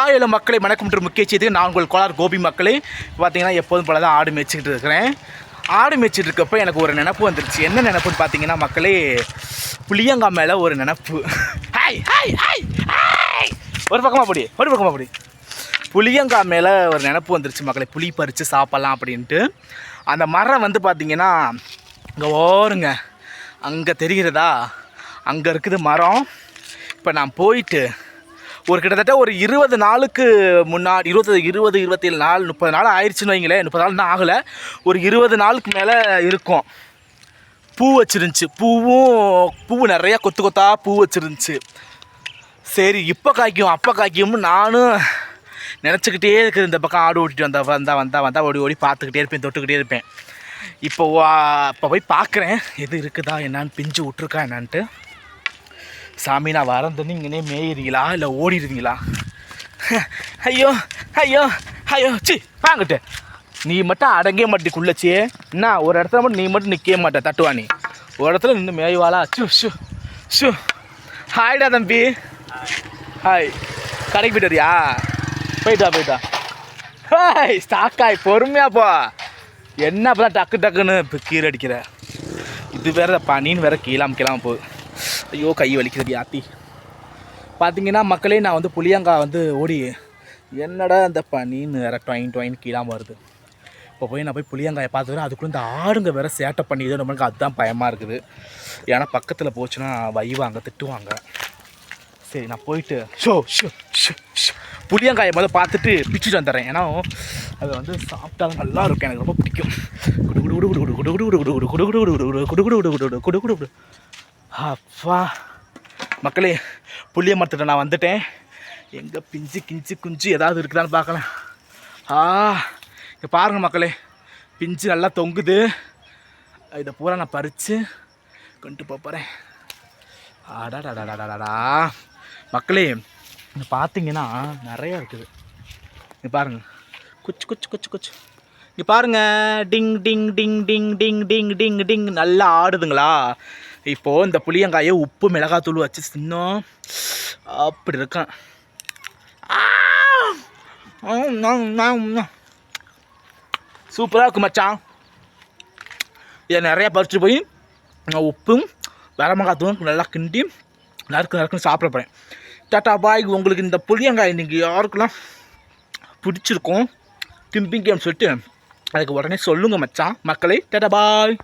Hi மக்களை வணக்கம் என்று முக்கிய செய்தி. நான் உங்கள் கோளார் கோபி மக்களே. பார்த்தீங்கன்னா எப்போதும் போல தான் ஆடு மேய்ச்சிக்கிட்டு இருக்கிறேன். ஆடு மேய்ச்சிட்டு இருக்கப்போ எனக்கு ஒரு நினப்பு வந்துருச்சு. என்ன நினப்புன்னு பார்த்தீங்கன்னா மக்களே புளியங்காய் மேலே ஒரு நினப்பு. Hi hi hi hi! ஒரு பக்கமாக அப்படி ஒரு பக்கமாக அப்படி புளியங்காய் மேலே ஒரு நினப்பு வந்துருச்சு மக்களை. புளி பறித்து சாப்பிட்லாம் அப்படின்ட்டு. அந்த மரம் வந்து பார்த்திங்கன்னா இங்கே ஓருங்க. அங்கே தெரிகிறதா? அங்கே இருக்குது மரம். இப்போ நான் போயிட்டு ஒரு கிட்டத்தட்ட ஒரு இருபது நாளுக்கு முன்னாடி இருபது இருபது இருபத்தேழு நாள் முப்பது நாள் ஆயிடுச்சுன்னு வைங்களேன். முப்பது நாள் நான் ஆகலை. ஒரு இருபது நாளுக்கு மேலே இருக்கும். பூ வச்சிருந்துச்சு. பூவும் பூ நிறையா கொத்து கொத்தா பூ வச்சிருந்துச்சு. சரி இப்போ காய்க்கும் அப்போ காய்க்கும்னு நானும் நினச்சிக்கிட்டே இருக்குது. இந்த பக்கம் ஆடு ஓட்டிட்டு வந்தா வந்தா வந்தா வந்தா ஓடி ஓடி பார்த்துக்கிட்டே இருப்பேன் தொட்டுக்கிட்டே இருப்பேன். இப்போ இப்போ போய் பார்க்குறேன். எது இருக்குதா என்னான்னு பிஞ்சு விட்ருக்கா என்னான்ட்டு. சாமி நான் வரந்தன்னு இங்கேனே மேயிறீங்களா? இல்லை ஓடிடுவீங்களா ஐயோ ஐயோ ஐயோ சி வாங்கிட்டு. நீ மட்டும் அடங்கே மாட்டி குள்ளச்சியே என்ன ஒரு இடத்துல மட்டும் நீ மட்டும் நிற்கவே மாட்டே தட்டுவா நீ ஒரு இடத்துல நின்று மேய்வாளா? சு ஷு ஷு ஹாய்டா தம்பி. ஹாய். கடைக்கு போயிட்டு போயிட்டா போயிட்டா. ஹாய் ஸ்டாக்காய் பொறுமையா போ. என்ன அப்பதான் டக்கு டக்குன்னு இப்போ கீரை அடிக்கிற? இது வேற பனின்னு வேற கீழாம கீழாம போகுது. ஐயோ கை வலிக்கிறது யாத்தி பார்த்தீங்கன்னா மக்களே நான் வந்து புளியங்காய் வந்து ஓடி என்னடா அந்த பனின்னு வேற டொயின் டொயின் கீழாமல் வருது இப்போ போய் நான் போய் புளியங்காயை பார்த்துக்கிறேன் அதுக்குள்ளே இந்த ஆடுங்க வேறு சேட்டை பண்ணிது நம்மளுக்கு அதுதான் பயமாக இருக்குது ஏன்னா பக்கத்தில் போச்சுன்னா வைவாங்க திட்டுவாங்க சரி நான் போயிட்டு ஷோ ஷோ ஷோ ஷோ புளியங்காயை முதல்ல பார்த்துட்டு பிச்சுட்டு வந்துடுறேன் ஏன்னா அது வந்து சாப்பிட்டா நல்லா இருக்கும் எனக்கு ரொம்ப பிடிக்கும் குடு குடு குடு குடு குடு குடு குடு குடு குடு குடு குடு குடு குடு குடு குடு குடு குடு குடு குடு அப்பா. மக்களே புளிய மரத்துட்ட நான் வந்துட்டேன். எங்கே பிஞ்சு கிஞ்சு குஞ்சு ஏதாவது இருக்குதான்னு பார்க்கலாம். ஆ இங்கே பாருங்கள் மக்களே பிஞ்சு நல்லா தொங்குது. இதை பூரா நான் பறித்து கொண்டு போகிறேன் அடாடாடாடாடாடா மக்களே இங்கே பார்த்தீங்கன்னா நிறையா இருக்குது. இங்கே பாருங்கள் குச்சு குச்சு குச்சு குச்சு. இங்கே பாருங்க. டிங் டிங் டிங் டிங் டிங் டிங் டிங் டிங். நல்லா ஆடுதுங்களா? இப்போது இந்த புளியங்காயை உப்பு மிளகாத்தூள் வச்சு சின்னம் அப்படி இருக்கான். சூப்பராக இருக்கும் மச்சான். இதை நிறையா பறிச்சு போய் நான் உப்பும் வரமிளகாத்தூளும் நல்லா கிண்டி நறுக்கு நறுக்குன்னு சாப்பிட போகிறேன் டாட்டா பாய் உங்களுக்கு இந்த புளியங்காய் நீங்கள் யாருக்கெல்லாம் பிடிச்சிருக்கும் திம்பிங்கன்னு சொல்லிட்டு அதுக்கு உடனே சொல்லுங்கள் மச்சான். மக்களை டாட்டா பாய்.